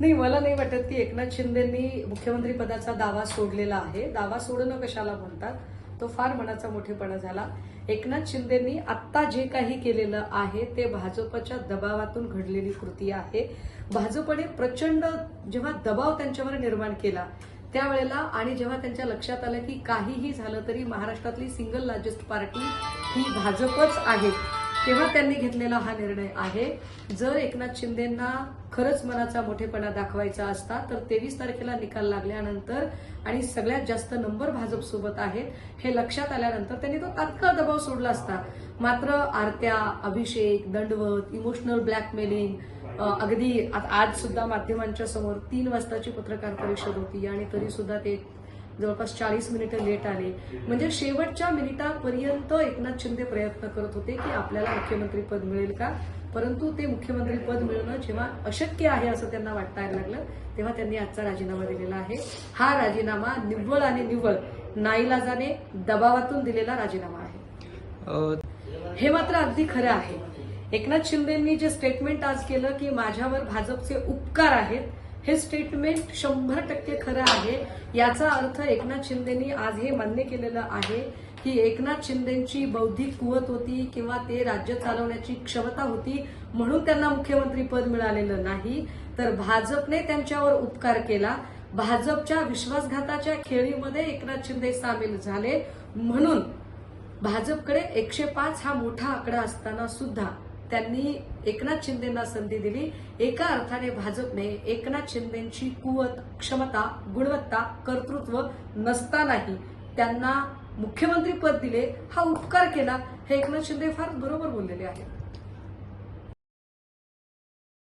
नाही मला नाही वाटत की एकनाथ शिंदेंनी मुख्यमंत्री पदाचा दावा सोडलेला आहे. दावा सोडणं कशाला म्हणतात? तो फार मनाचा मोठेपणा झाला. एकनाथ शिंदेंनी आत्ता जे काही केलेलं आहे ते भाजपच्या दबावातून घडलेली कृती आहे. भाजपने प्रचंड जेव्हा दबाव त्यांच्यावर निर्माण केला त्यावेळेला आणि जेव्हा त्यांच्या लक्षात आलं की काहीही झालं तरी महाराष्ट्रातली सिंगल लार्जेस्ट पार्टी ही भाजपच आहे. तेव्हा त्यांनी घेतलेला हा निर्णय आहे. जर एकनाथ शिंदेना खरंच मनाचा मोठेपणा दाखवायचा असता तर तेवीस तारखेला निकाल लागल्यानंतर आणि सगळ्यात जास्त नंबर भाजप सोबत आहेत हे लक्षात आल्यानंतर त्यांनी तो तात्काळ दबाव सोडला असता. मात्र आरत्या अभिषेक दंडवत इमोशनल ब्लॅकमेलिंग अगदी आ- आज सुद्धा माध्यमांच्या समोर तीन वाजताची पत्रकार परिषद होती आणि तरी सुद्धा ते जवळपास चाळीस मिनिटं लेट आले. म्हणजे शेवटच्या मिनिटापर्यंत एकनाथ शिंदे प्रयत्न करत होते की आपल्याला मुख्यमंत्रीपद मिळेल का? परंतु ते मुख्यमंत्रीपद मिळणं जेव्हा अशक्य आहे असं त्यांना वाटायला लागलं तेव्हा त्यांनी आजचा राजीनामा दिलेला आहे. हा राजीनामा निव्वळ आणि निव्वळ नाईलाजाने दबावातून दिलेला राजीनामा आहे. हे मात्र अगदी खरं आहे. एकनाथ शिंदेंनी जे स्टेटमेंट आज केलं की माझ्यावर भाजपचे उपकार आहेत हे स्टेटमेंट शंभर टक्के खरं आहे. याचा अर्थ एकनाथ शिंदेनी आज हे मान्य केलेलं आहे की एकनाथ शिंदेची बौद्धिक कुवत होती किंवा ते राज्य चालवण्याची क्षमता होती म्हणून त्यांना मुख्यमंत्री पद मिळालेलं नाही. तर भाजपने त्यांच्यावर उपकार केला. भाजपच्या विश्वासघाताच्या खेळीमध्ये एकनाथ शिंदे सामील झाले. म्हणून भाजपकडे एकशे पाच हा मोठा आकडा असताना सुद्धा त्यांनी एकनाथ शिंदेना संधी दिली. एका अर्थाने भाजपने एकनाथ शिंदेची कुवत क्षमता गुणवत्ता कर्तृत्व नसतानाही त्यांना मुख्यमंत्री पद दिले. हा उपकार केला. हे एकनाथ शिंदे फार बरोबर बोललेले आहेत.